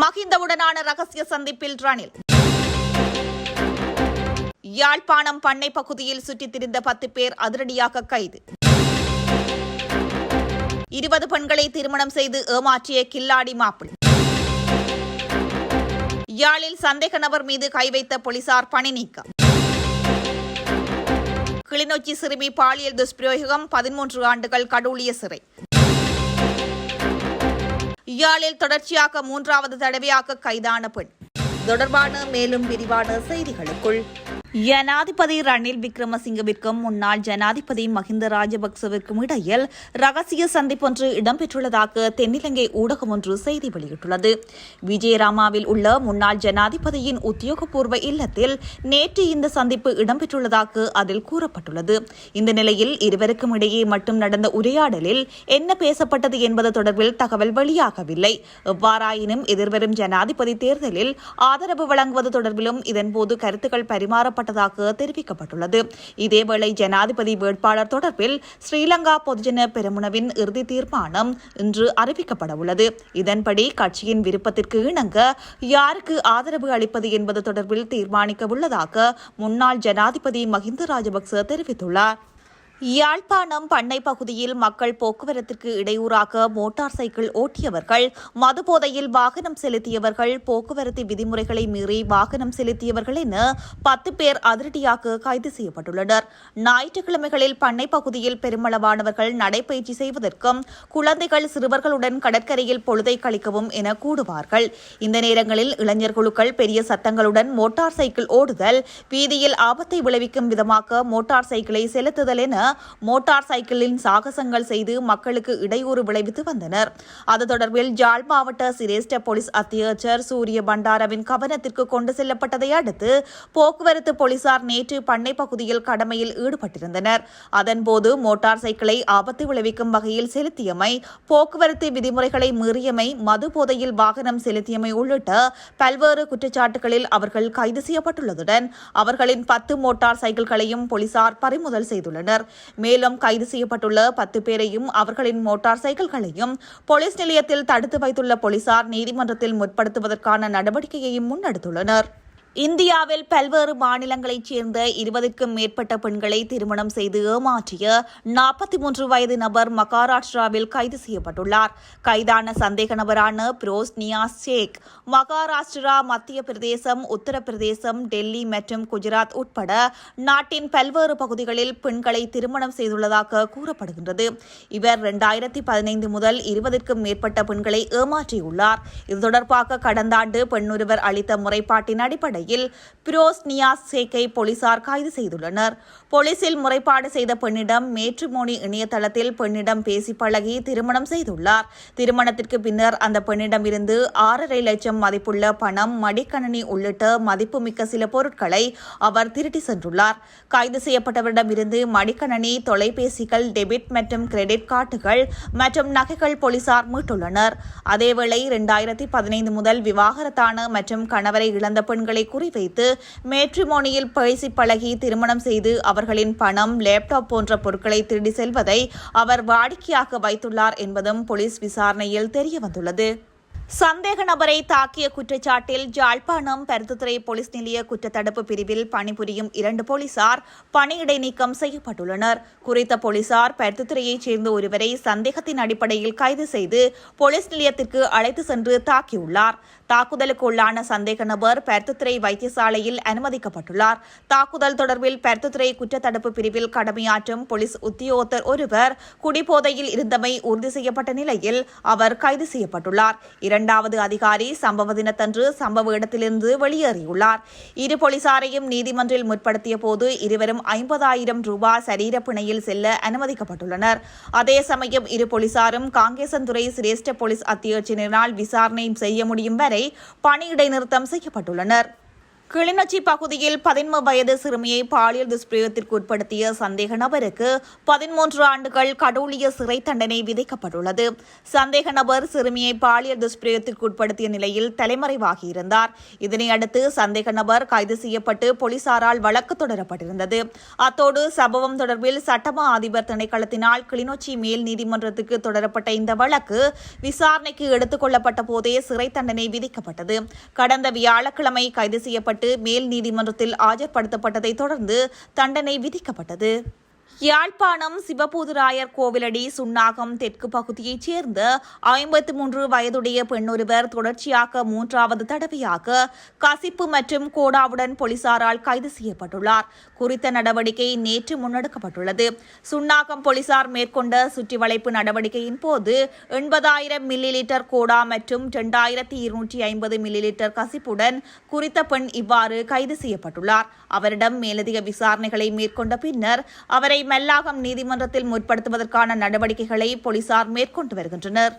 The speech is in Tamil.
மகிந்தவுடனான ரகசிய சந்திப்பில் ரணில். யாழ்ப்பாணம் பண்ணை பகுதியில் சுற்றித் திரிந்த பத்து பேர் அதிரடியாக கைது. இருபது பெண்களை திருமணம் செய்து ஏமாற்றிய கில்லாடி மாப்பிள் யாழில் சந்தேக நபர் மீது கை வைத்த போலீசார் பணி நீக்கம். கிளிநொச்சி சிறுமி பாலியல் துஷ்பிரயோகம் பதிமூன்று ஆண்டுகள் கடூழிய சிறை. இயாழில் தொடர்ச்சியாக மூன்றாவது தடவையாக கைதான பெண். தொடர்பான மேலும் விரிவான செய்திகளுக்குள் ஜனாதிபதி ரணில் விக்ரமசிங்கவிற்கும் முன்னாள் ஜனாதிபதி மஹிந்த ராஜபக்சவிற்கும் இடையில் ரகசிய சந்திப்பொன்று இடம்பெற்றுள்ளதாக தென்னிலங்கை ஊடகம் ஒன்று செய்தி வெளியிட்டுள்ளது. விஜயராமாவில் உள்ள முன்னாள் ஜனாதிபதியின் உத்தியோகபூர்வ இல்லத்தில் நேற்று இந்த சந்திப்பு இடம்பெற்றுள்ளதாக அதில் கூறப்பட்டுள்ளது. இந்த நிலையில் இருவருக்கும் இடையே மட்டும் நடந்த உரையாடலில் என்ன பேசப்பட்டது என்பது தொடர்பில் தகவல் வெளியாகவில்லை. எவ்வாறாயினும் எதிர்வரும் ஜனாதிபதி தேர்தலில் ஆதரவு வழங்குவது தொடர்பிலும் இதன்போது கருத்துக்கள் வழங்கப்பட்டதாக தெரிவிக்கப்பட்டுள்ளது. இதேவேளை ஜனாதிபதி வேட்பாளர் தொடர்பில் ஸ்ரீலங்கா பொதுஜன பெருமுனவின் இறுதி தீர்மானம் இன்று அறிவிக்கப்படவுள்ளது இதன்படி கட்சியின் விருப்பத்திற்கு இணங்க யாருக்கு ஆதரவு அளிப்பது என்பது தொடர்பில் தீர்மானிக்க உள்ளதாக முன்னாள் ஜனாதிபதி மஹிந்த ராஜபக்ச தெரிவித்துள்ளார். யாழ்ப்பாணம் பண்ணை பகுதியில் மக்கள் போக்குவரத்திற்கு இடையூறாக மோட்டார் சைக்கிள் ஓட்டியவர்கள் மதுபோதையில் வாகனம் செலுத்தியவர்கள் போக்குவரத்து விதிமுறைகளை மீறி வாகனம் செலுத்தியவர்கள் என பத்து பேர் அதிரடியாக கைது செய்யப்பட்டுள்ளனர். ஞாயிற்றுக்கிழமைகளில் பண்ணை பகுதியில் பெருமளவானவர்கள் நடைபயிற்சி செய்வதற்கும் குழந்தைகள் சிறுவர்களுடன் கடற்கரையில் பொழுதை கழிக்கவும் என கூடுவார்கள். இந்த நேரங்களில் இளைஞர் குழுக்கள் பெரிய சத்தங்களுடன் மோட்டார் சைக்கிள் ஓடுதல் வீதியில் ஆபத்தை விளைவிக்கும் விதமாக மோட்டார் சைக்கிளை செலுத்துதல் என மோட்டார் சைக்கிளின் சாகசங்கள் செய்து மக்களுக்கு இடையூறு விளைவித்து வந்தனர். அது தொடர்பில் ஜாழ் மாவட்ட சிரேஷ்ட போலீஸ் அத்தியட்சர் சூரிய பண்டாரவின் கவனத்திற்கு கொண்டு செல்லப்பட்டதை அடுத்து போக்குவரத்து போலீசார் நேற்று பண்ணை பகுதியில் கடமையில் ஈடுபட்டிருந்தனர். அதன்போது மோட்டார் சைக்கிளை ஆபத்து விளைவிக்கும் வகையில் செலுத்தியமை போக்குவரத்து விதிமுறைகளை மீறியமை மது போதையில் வாகனம் செலுத்தியமை உள்ளிட்ட பல்வேறு குற்றச்சாட்டுகளில் அவர்கள் கைது செய்யப்பட்டுள்ளதுடன் அவர்களின் பத்து மோட்டார் சைக்கிள்களையும் போலீசார் பறிமுதல் செய்துள்ளனர். மேலும் கைது செய்யப்பட்டுள்ள பத்து பேரையும் அவர்களின் மோட்டார் சைக்கிள்களையும் போலீஸ் நிலையத்தில் தடுத்து வைத்துள்ள போலீசார் நீதிமன்றத்தில் முற்படுத்துவதற்கான நடவடிக்கையையும் முன்னெடுத்துள்ளனர். இந்தியாவில் பல்வேறு மாநிலங்களைச் சேர்ந்த இருபதுக்கும் மேற்பட்ட பெண்களை திருமணம் செய்து ஏமாற்றிய நாற்பத்தி மூன்று வயது நபர் மகாராஷ்டிராவில் கைது செய்யப்பட்டுள்ளார். கைதான சந்தேக நபரான பிரோஸ் நியாஸ் ஷேக் மகாராஷ்டிரா மத்திய பிரதேசம் உத்தரப்பிரதேசம் டெல்லி மற்றும் குஜராத் உட்பட நாட்டின் பல்வேறு பகுதிகளில் பெண்களை திருமணம் செய்துள்ளதாக கூறப்படுகின்றது. இவர் இரண்டாயிரத்தி பதினைந்து முதல் இருபதுக்கும் மேற்பட்ட பெண்களை ஏமாற்றியுள்ளார். இது தொடர்பாக கடந்த ஆண்டு பெண்ணொருவர் அளித்த முறைப்பாட்டின் அடிப்படையில் அடிப்படையில் பிரோஸ் நியாஸ் சேக்கை போலீசார் கைது செய்துள்ளனர். போலீசில் முறைப்பாடு செய்த பெண்ணிடம் மேட்ரிமோனி இணையதளத்தில் பெண்ணிடம் பேசி பழகி திருமணம் செய்துள்ளார். திருமணத்திற்கு பின்னர் அந்த பெண்ணிடம் இருந்து ஆறரை லட்சம் மதிப்புள்ள பணம் மடிக்கணனி உள்ளிட்ட மதிப்புமிக்க சில பொருட்களை அவர் திருட்டி சென்றுள்ளார். கைது செய்யப்பட்டவரிடமிருந்து மடிக்கணனி தொலைபேசிகள் டெபிட் மற்றும் கிரெடிட் கார்டுகள் மற்றும் நகைகள் போலீசார் மீட்டுள்ளனர். அதேவேளை இரண்டாயிரத்தி பதினைந்து முதல் விவாகரத்தான மற்றும் கணவரை இழந்த பெண்களை குறிவைத்து மேட்ரிமோனியில் பேசி பழகி திருமணம் செய்து அவர்களின் பணம் லேப்டாப் போன்ற பொருட்களை திருடி செல்வதை அவர் வாடிக்கையாக வைத்துள்ளார் என்பதும் போலீஸ் விசாரணையில் தெரியவந்துள்ளது. சந்தேக நபரை தாக்கிய குற்றச்சாட்டில் ஜாழ்ப்பாணம் பருத்துத்துறை போலீஸ் நிலைய குற்றத்தடுப்பு பிரிவில் பணிபுரியும் இரண்டு போலீசார் பணியிடை நீக்கம் செய்யப்பட்டுள்ளனர். குறித்த போலீசார் பருத்துத்துறையைச் சேர்ந்த ஒருவரை சந்தேகத்தின் அடிப்படையில் கைது செய்து போலீஸ் நிலையத்திற்கு அழைத்து சென்று தாக்கியுள்ளார். தாக்குதலுக்கு உள்ளான சந்தேக நபர் பருத்துத்துறை வைத்தியசாலையில் அனுமதிக்கப்பட்டுள்ளார். தாக்குதல் தொடர்பில் பருத்துத்துறை குற்றத்தடுப்பு பிரிவில் கடமையாற்றும் போலீஸ் உத்தியோகத்தர் ஒருவர் குடிபோதையில் இருந்தமை உறுதி செய்யப்பட்ட நிலையில் அவர் கைது செய்யப்பட்டுள்ளார். இரண்டாவது அதிகாரி சம்பவ தினத்தன்று சம்பவ இடத்திலிருந்து வெளியேறியுள்ளார். இரு போலீசாரையும் நீதிமன்றில் முற்படுத்திய போது இருவரும் ஐம்பதாயிரம் ரூபாய் சரீர பிணையில் செல்ல அனுமதிக்கப்பட்டுள்ளனர். அதே சமயம் இரு போலீசாரும் காங்கேசன்துறை சிரேஷ்ட போலீஸ் அத்தியட்சியினரால் விசாரணை செய்ய முடியும் வரை பணியிடை நிறுத்தம் செய்யப்பட்டுள்ளனர். கிளிநொச்சி பகுதியில் பதின்ம வயது சிறுமியை பாலியல் துஷ்பிரயோகத்திற்கு உட்படுத்திய சந்தேக நபருக்கு பதிமூன்று ஆண்டுகள் கடூழிய சிறை தண்டனை விதிக்கப்பட்டுள்ளது. சந்தேக நபர் சிறுமியை பாலியல் துஷ்பிரயோகத்திற்கு உட்படுத்திய நிலையில் தலைமறைவாகியிருந்தார். இதனை அடுத்து சந்தேக நபர் கைது செய்யப்பட்டு போலீசாரால் வழக்கு தொடரப்பட்டிருந்தது. அத்தோடு சம்பவம் தொடர்பில் சட்டமா அதிபர் திணைக்களத்தினால் கிளிநொச்சி மேல் நீதிமன்றத்துக்கு தொடரப்பட்ட இந்த வழக்கு விசாரணைக்கு எடுத்துக் கொள்ளப்பட்ட போதே சிறை தண்டனை விதிக்கப்பட்டது. கடந்த வியாழக்கிழமை கைது செய்யப்பட்டு மேல் நீதிமன்றத்தில் ஆஜர்படுத்தப்பட்டதைத் தொடர்ந்து தண்டனை விதிக்கப்பட்டது. யாழ்ப்பாணம் சிவபூதுராயர் கோவிலடி சுன்னாகம் தெற்கு பகுதியைச் சேர்ந்த ஐம்பத்தி மூன்று வயதுடைய பெண்ணொருவர் தொடர்ச்சியாக மூன்றாவது தடவையாக கசிப்பு மற்றும் கோடாவுடன் போலீசாரால் கைது செய்யப்பட்டுள்ளார். குறித்த நடவடிக்கை நேற்று முன்னெடுக்கப்பட்டுள்ளது. சுன்னாகம் போலீசார் மேற்கொண்ட சுற்றிவளைப்பு நடவடிக்கையின் போது எண்பதாயிரம் மில்லி லிட்டர் கோடா மற்றும் இரண்டாயிரத்தி இருநூற்றி ஐம்பது மில்லி லிட்டர் கசிப்புடன் குறித்த பெண் இவ்வாறு கைது செய்யப்பட்டுள்ளார். அவரிடம் மேலதிக விசாரணைகளை மேற்கொண்ட பின்னர் அவரை மெல்லாகம் நீதிமன்றத்தில் முற்படுத்துவதற்கான நடவடிக்கைகளை போலீசார் மேற்கொண்டு வருகின்றனர்.